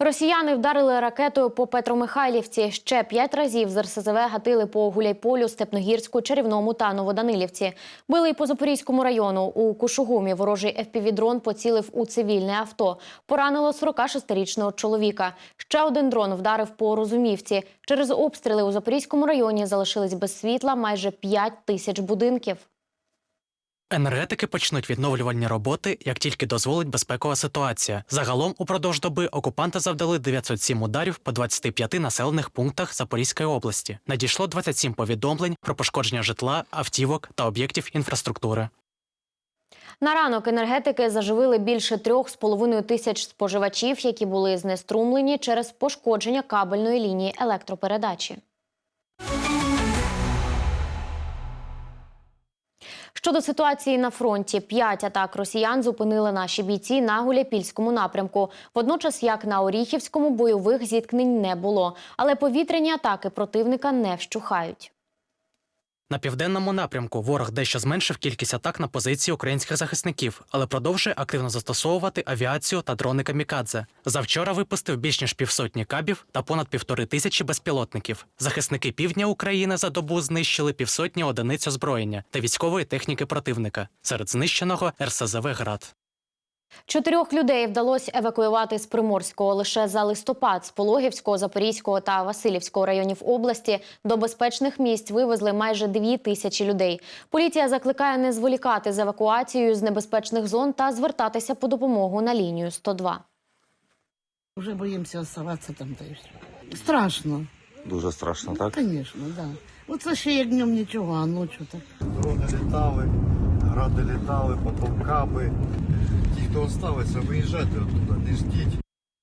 Росіяни вдарили ракетою по Петромихайлівці. Ще п'ять разів з РСЗВ гатили по Гуляйполю, Степногірську, Чарівному та Новоданилівці. Били й по Запорізькому району. У Кушугумі ворожий FPV-дрон поцілив у цивільне авто. Поранило 46-річного чоловіка. Ще один дрон вдарив по Розумівці. Через обстріли у Запорізькому районі залишились без світла майже 5 тисяч будинків. Енергетики почнуть відновлювальні роботи, як тільки дозволить безпекова ситуація. Загалом упродовж доби окупанти завдали 907 ударів по 25 населених пунктах Запорізької області. Надійшло 27 повідомлень про пошкодження житла, автівок та об'єктів інфраструктури. На ранок енергетики заживили більше трьох з половиною тисяч споживачів, які були знеструмлені через пошкодження кабельної лінії електропередачі. Щодо ситуації на фронті, п'ять атак росіян зупинили наші бійці на Гуляпільському напрямку. Водночас, як на Оріхівському, бойових зіткнень не було, але повітряні атаки противника не вщухають. На південному напрямку ворог дещо зменшив кількість атак на позиції українських захисників, але продовжує активно застосовувати авіацію та дрони камікадзе. Завчора випустив більш ніж півсотні кабів та понад півтори тисячі безпілотників. Захисники півдня України за добу знищили півсотні одиниць озброєння та військової техніки противника. Серед знищеного РСЗВ град. Чотирьох людей вдалося евакуювати з Приморського лише за листопад з Пологівського, Запорізького та Васильівського районів області. До безпечних місць вивезли майже дві тисячі людей. Поліція закликає не зволікати з евакуацією з небезпечних зон та звертатися по допомогу на лінію 102. Уже боїмося оставатися там та. Страшно, Дуже страшно, так? звісно, да. Оце ще як днем нічого, а ночі так. Дрони літали, гради літали, потім каби. Хто оставиться, виїжджайте оттуда, не ждіть.